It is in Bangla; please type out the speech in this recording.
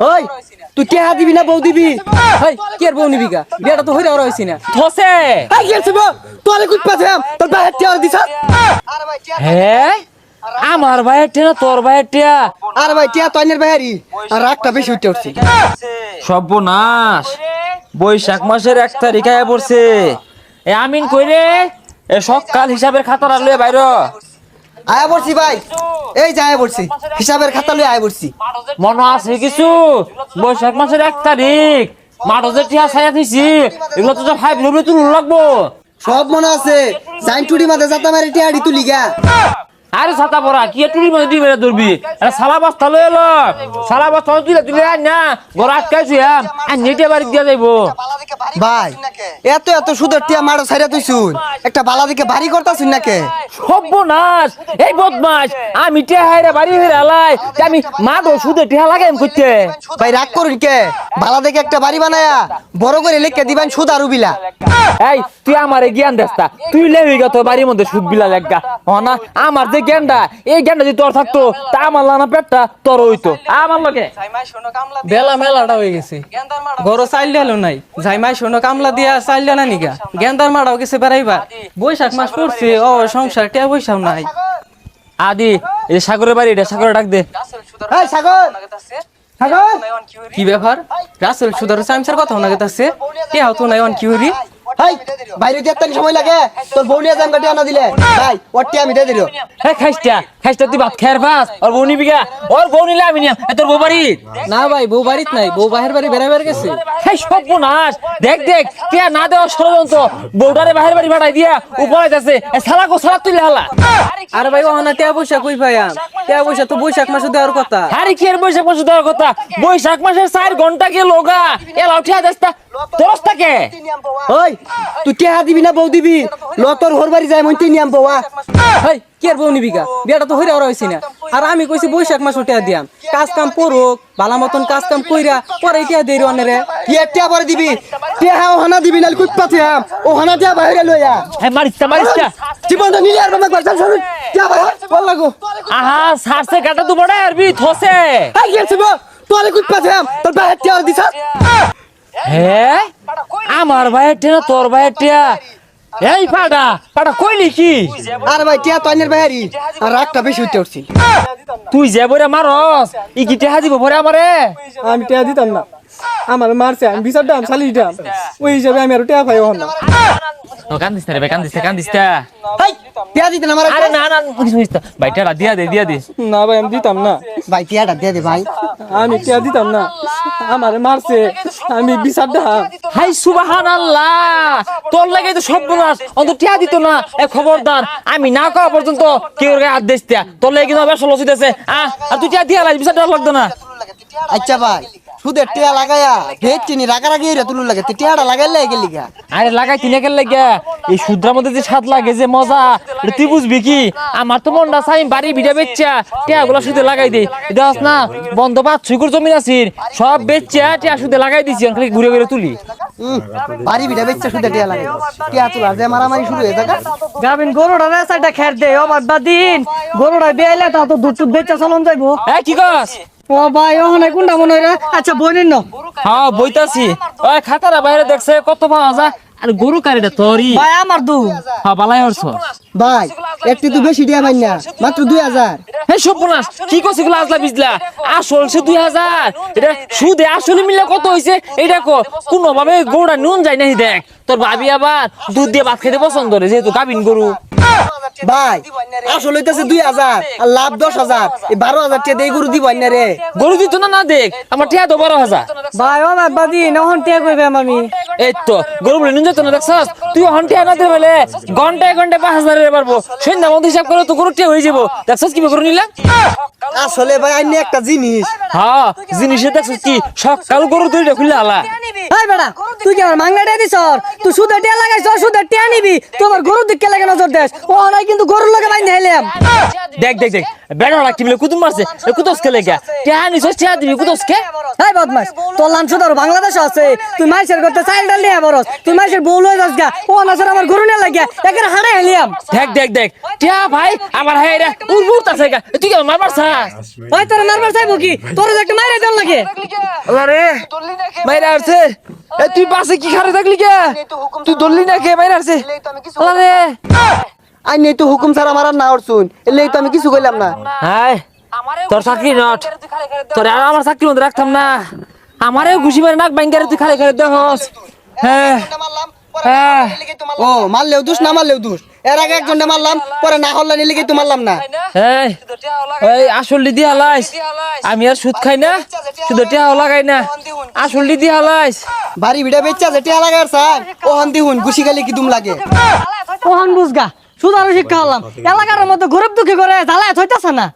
ওই তুই টেহা দিবি না বউ দিবি? হেই কি আর বউ নিবি গা? বিয়াটা তো হইরা হইছি না। থসে এই গেছে বউ? তোরে কুছ পাছাম তোর বাইরে টেহা দিছ? হে? আমার ভাইয়ের টিয়া তোর ভাইয়ের টিয়া আর ভাই টেহা তয়নের বাইরি আর রাগটা বেশি উঠে উঠছে। সর্বনাশ। বৈশাখ মাসের এক তারিখ আয়া পড়ছে। এ আমিন কই রে? এ সকাল হিসাবের খাতার আলো বাইর। আয়া পড়ছি ভাই। এই যে আয়া পড়ছি। হিসাবের খাতা লই আয়া পড়ছি। মনে আছে কিছু? বৈশাখ মাসের এক তারিখ। মাঠে যে টিয়া ছায়া থইছি এগুলো তো ফাইভ নব্বই তুল লাগবো। সব মনে আছে। জাইন টুডি মাঝে যাতা মারি টেহাড়ি তুলি গা। আরে ছাতা পড়া কি টুরি দিয়ে মেরে ধরবি? আরে সালা বস্তা লই এলো। সালা বস্তা তুলে তুলে আন না। ঘর আটকাইছি হ্যাঁ। আর নেটে বাড়ি দিয়া যাইবো। ভাই এত এত সুদের টিয়া মারো ছাইরা তুই শুন। একটা বালা দিকে বাড়ি করতাছুন নাকে? সর্বনাশ! এই বদমাস আমি টিয়া হাইরা বাড়ি হইরে আলাই আমি মাঠও সুদের টিয়া লাগাইম করতে ভাই রাগ করুন কে? বালা দেখে একটা বাড়ি বানায়া বড় করে লিখে দিবেন সুদ আর উবিলা এই তুই আমারে জ্ঞান দেস্তা তুই লেবি গা তোর বাড়ির মধ্যে সুদ বিলা লাগা হ না আমার যে জ্ঞানটা এই জ্ঞানটা যদি তোর থাকতো তা আমার লানা পেটটা তোর হইতো। আমার লগে? বেলা মেলাটা হয়ে গেছে। গরো চাইল হলো নাই। জাইমাই শোনো কামলা দিয়া চাইল না নিগা গেন্দার মারাও গেছে বেড়াইবা বৈশাখ মাস পড়ছে ও সংসার টিয়া বৈশাখ নাই। আদি এই সাগরের বাড়ি এটা সাগরে ডাক দে। এই সাগর! সাগর! কি ব্যাপার? রাসেল সুদার চাইমসার কথা না গেতাছে? টিয়া তো নাই অন কি হরি হাই বাইরে দিয়ে একটা সময় লাগে। তোর বউ নিয়ে যাম কাটি আনা দিলে। ভাই ওর টিয়া আমি দিয়ে দিল। হ্যাঁ খাইস্তা খাইস্তা তুই ভাত খেয়ার পাস? ওর বউ নিবি গা। ওর বউ নিলে আমি নিয়াম। তোর বউ বাড়ি না ভাই বউ বাড়িত নাই। বউ বাহির বাড়ি বেড়াইবার গেছে। হ্যাঁ সর্বনাশ। দেখ দেখ টিয়া না দেওয়ার ষড়যন্ত্র। বউটারে বাহির বাড়ি ভাড়াই দিয়া উপরে যাচ্ছে। এ শালা গো শালা তুই হালা আরে ভাই ওহানা টিয়া বৈশাখ কই পাইয়াম টিয়া বৈশাখ তো বৈশাখ মাসে দেওয়ার কথা। আরে কি আর বৈশাখ মাসে দেওয়ার কথা? বৈশাখ মাসের চার ঘণ্টা গেল গা এলা উঠিয়া দেস্তা। দশটাকে ওই তুই টেহা দিবি না বউ দিবি? ল তোর ঘর বাড়ি যায় মন নিয়াম বউয়া হেই কি আর বউ নিবি গা? বিয়াটা তো হইরা হইছি না। আর আমি কইছি বৈশাখ মাস টিয়া দিয়াম। কাজ কাম পড়ুক বালা মতন কাজ কাম কইরা পরে টিয়া দেই অনেরে কি আর টিয়া পরে দিবি? টেহা ওহানা দিবি না পাছে আম। ওহানা টিয়া বাইরে লইয়া। হ্যাঁ মারিস্তা মারিস্তা জীবন তো। নিলে আর বাবা গলছাল শুনুন টিয়া বাইরে বল লাগো। আহা সারসে কাটা তো বড় আরবি থসে এই গেছে তোরে কুত পাছে আম। তোর বাইরে টিয়া দিছ হ্যাঁ আমার ভাইয়ের টিয়া তোর ভাইয়ের টিয়া এই পাডা পাডা কইলি কি? আর ভাই টিয়া তয়নের বাইরি আর রাগটা বেশি উঠে উঠছি তুই যে বরে মারস ই কি টিয়া দিব ভরে আমারে? আমি টিয়া দিতাম না। আমার মারছে আমি বিচার দাম চালিশ দাম ওই হিসাবে আমি আর টিয়া পাই না ও কান্দিস না রে ভাই কান্দিস কান্দিস টিয়া দিতে না আমার আরে না না কিছু হইছ ভাই টিয়াটা দিয়া দে দিয়া দে। না ভাই আমি দিতাম না। ভাই টিয়াটা দিয়ে দে ভাই। আমি টিয়া দিতাম না। আমার মারছে। আমি বিচার হাই হাই সুবহানাল্লাহ। তোর লাগে তো সব বোনাস অন্ত টিয়া দিত না। এ খবরদার আমি না করা পর্যন্ত কেউ গায়ে দিয়া দিস তোর লাগে কিন্তু দিতেছে আহ? আর তুই টিয়া দিয়া লাগে বিচার লাগতো না। আচ্ছা ভাই। সুদের টিয়া লাগায়া ভেজ চিনি রাগারাগি রে তুলু লাগে তুই টিয়াটা লাগাইলে গেলি গা আরে লাগাই তিনে কেন লাগিয়া এই শুদ্রার মধ্যে যে স্বাদ লাগে যে মজা এটা তুই বুঝবি কি? আমার তো মনটা চাই বাড়ি ভিড়ে বেচা টিয়া গুলা সুদে লাগাই দে। দেখ না বন্ধ পাঁচ ছুকুর জমি আছিস সব বেচা টিয়া সুদে লাগাই দিছি ঘুরে ঘুরে তুলি। বাড়ি বিটা বেচ্চা সুদের টিয়া লাগাই টিয়া তুলার যে মারামারি শুরু হয়ে থাকা গাবিন গরুটা রেসাইটা খের দে ও বাদ দিন। গরুটা বেয়াইলে তা তো দুধ টুধ বেচা চলন যাইবো। এই কি কস? ও ভাই ওখানে কোনটা মনে হয় রে? আচ্ছা বইনেন না হ্যাঁ বইতাছি। ওই খাতারা বাইরে দেখছে কত পাওয়া যায় আর গরু কারিটা তোরই। ভাই আমার দু। হ্যাঁ বালাই হরছ। ভাই একটু তো বেশি টিয়া পাই না মাত্র দুই হাজার। এই সর্বনাশ কি করছে গুলো আসলা বিজলা? আসল সে দুই হাজার। এটা সুদে আসলে মিলে কত হয়েছে এটা কো কোনো ভাবে গরুটা নুন যায় নাই দেখ। তোর ভাবি আবার দুধ দিয়ে ভাত খেতে পছন্দ করে যেহেতু গাবিন গরু। ভাই আসল হইতেছে দুই হাজার আর লাভ দশ হাজার। এই বারো হাজার টিয়া দিয়ে গরু দিব না রে গরু দিত না না দেখ আমার টিয়া তো বারো হাজার। ভাই ও বাদ দিন ওখান টিয়া কইবে আমি এই তো গরু বলে নুন যেত না দেখছস? তুই হন টিয়া না দিয়ে বলে ঘন্টায় ঘন্টায় পাঁচ হাজারের পারব সন্ধ্যা মতো হিসাব করে তো গরু টিয়া হয়ে যাব। দেখছস কি গরু নিলাম আসলে ভাই আইনি একটা জিনিস। হ্যাঁ জিনিসে দেখছিস কি? সকাল গরু দুইটা খুলে আলা। এই বেটা তুই কি আমার মাংনা দিয়ে দিছ? তুই সুদে টিয়া লাগাইছ সুদে টিয়া নিবি। তোমার গরুর দিকে লাগে নজর দেশ ও নাই কিন্তু গরুর লগে বাইন্ধে হেলাম। দেখ দেখ দেখ বেড়া কি বলে কুতুম মারছে। এ কুতস কে লেগা? টিয়া নিছস টিয়া দিবি কুতস কে? এই বদমাস তোর লাঞ্চ ধরো বাংলাদেশ আছে। তুই মাইসের করতে চাইল ডাল নিয়ে বরস তুই মাইসের বউ লয়ে যাস গা। ও নাচের আমার গরু নিয়ে লাগিয়া একের হাড়ে হেলিয়াম দেখ দেখ দেখ। টিয়া ভাই আমার হাই রে উড় উড়তাছে গা। তুই কি আমার মারছাস ওই তোর মারবার চাইব কি? তোর যে একটা মাইরে দেন লাগে। আরে মাইরা আসছে এ তুই বাসে কি খারে থাকলি কে? তুই ধরলি না কে? মাইরা আছে আরে আই নেই তো হুকুম ছাড়া আমার না শুন এলে তো আমি কিছু কইলাম না। হ্যাঁ তোর চাকরি নট। তোর আর আমার চাকরি মধ্যে রাখতাম না। আমারে ঘুষি মারে নাক বাইঙ্গারে তুই খালি খালি দেখস। হ্যাঁ হ্যাঁ। ও মারলেও দুষ না মারলেও দুষ। এর আগে একজনটা মারলাম পরে না হল্লা নিলে তো মারলাম না। এই আসল হালাইস আমি আর সুদ খাই না। শুধু টিয়াও লাগাই না। আসল দি হালাইস বাড়ি ভিড়ে বেচা যে টিয়া লাগার স্যার। ও হান্দি হুন গুছি গালি কি দুম লাগে। ওহান বুঝগা সুদারও শিক্ষা হলাম। এলাকার মতো গরিব দুঃখী করে জ্বালায় থইতাছে না।